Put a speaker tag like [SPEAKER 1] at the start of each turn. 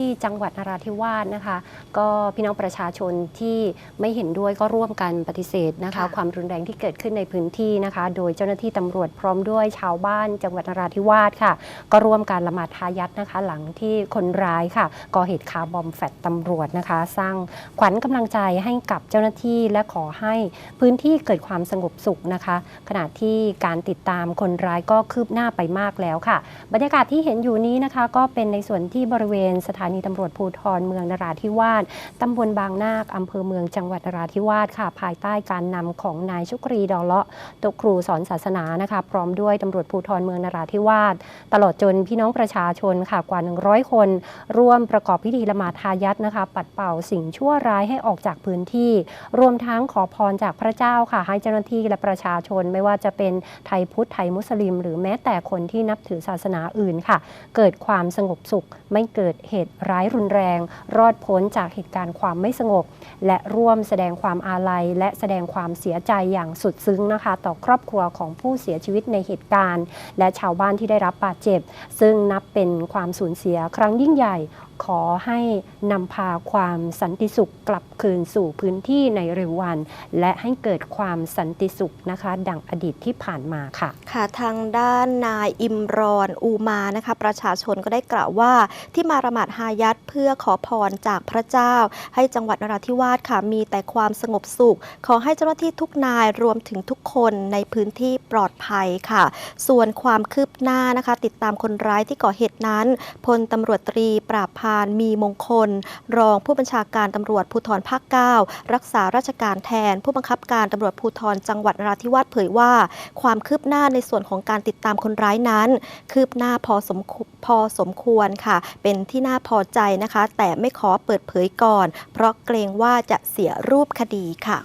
[SPEAKER 1] ที่จังหวัดนราธิวาสนะคะ ก็พี่น้องประชาชนที่ไม่เห็นด้วยก็ร่วมกันปฏิเสธนะคะ
[SPEAKER 2] ค่ะ
[SPEAKER 1] ความรุนแรงที่เกิดขึ้นในพื้นที่นะคะ โดยเจ้าหน้าที่ตำรวจพร้อมด้วยชาวบ้าน จังหวัดนราธิวาสค่ะ ก็ร่วมการละหมาดทายัดนะคะ หลังที่คนร้ายค่ะก่อเหตุคาร์บอมแฟดตำรวจนะคะ สร้างขวัญกำลังใจให้กับเจ้าหน้าที่และขอให้พื้นที่เกิดความสงบสุขนะคะ ขณะที่การติดตามคนร้ายก็คืบหน้าไปมากแล้วค่ะ บรรยากาศที่เห็นอยู่นี้นะคะ ก็เป็นในส่วนที่บริเวณสถานีตำรวจภูธรเมืองนราธิวาสตำบลบางนาคอำเภอเมืองจังหวัดนราธิวาสค่ะ ภายใต้การนำของนายชุกรีดอเลาะตวครูสอนศาสนานะคะพร้อมด้วยตำรวจภูธรเมืองนราธิวาสตลอดจนพี่น้องประชาชนค่ะกว่า 100 คน ร่วมประกอบพิธีละหมาดทายัดนะคะ ปัดเป่าสิ่งชั่วร้ายให้ออกจากพื้นที่ รวมทั้งขอพรจากพระเจ้าค่ะ ให้เจ้าหน้าที่และประชาชนไม่ว่าจะเป็นไทยพุทธไทยมุสลิม หรือแม้แต่คนที่นับถือศาสนาอื่นค่ะ เกิดความสงบสุขไม่เกิดเหตุร้ายรุนแรง รอดพ้นจากเหตุการณ์ความไม่สงบ และร่วมแสดงความอาลัย และแสดงความเสียใจอย่างสุดซึ้งนะคะ ต่อครอบครัวของผู้เสียชีวิตในเหตุการณ์ และชาวบ้านที่ได้รับบาดเจ็บ ซึ่งนับเป็นความสูญเสียครั้งยิ่งใหญ่ ขอให้นำพาความสันติสุขกลับคืนสู่พื้นที่ในเร็ววัน และให้เกิดความสันติสุขนะคะ ดังอดีตที่ผ่านมาค่ะ
[SPEAKER 2] ค่ะทางด้านนายอิมรอนอูมานะคะ ประชาชนก็ได้กล่าวว่าที่มาละหมาดฮายัดเพื่อขอพรจากพระเจ้า ให้จังหวัดนราธิวาสค่ะมีแต่ความสงบสุข ขอให้เจ้าหน้าที่ทุกนายรวมถึงทุกคนในพื้นที่ปลอดภัยค่ะ ส่วนความคืบหน้านะคะ ติดตามคนร้ายที่ก่อเหตุนั้นพลตำรวจตรีปราบพานมีมงคล รองผู้บัญชาการตำรวจภูธรภาค 9 รักษาราชการแทน ผู้บังคับการตำรวจภูธรจังหวัดนราธิวาสเผยว่า ความคืบหน้าในส่วนของการติดตามคนร้ายนั้น คืบหน้าพอสมพอสมควรค่ะ เป็นที่น่าพอใจนะคะ แต่ไม่ขอเปิดเผยก่อน เพราะเกรงว่าจะเสียรูปคดีค่ะ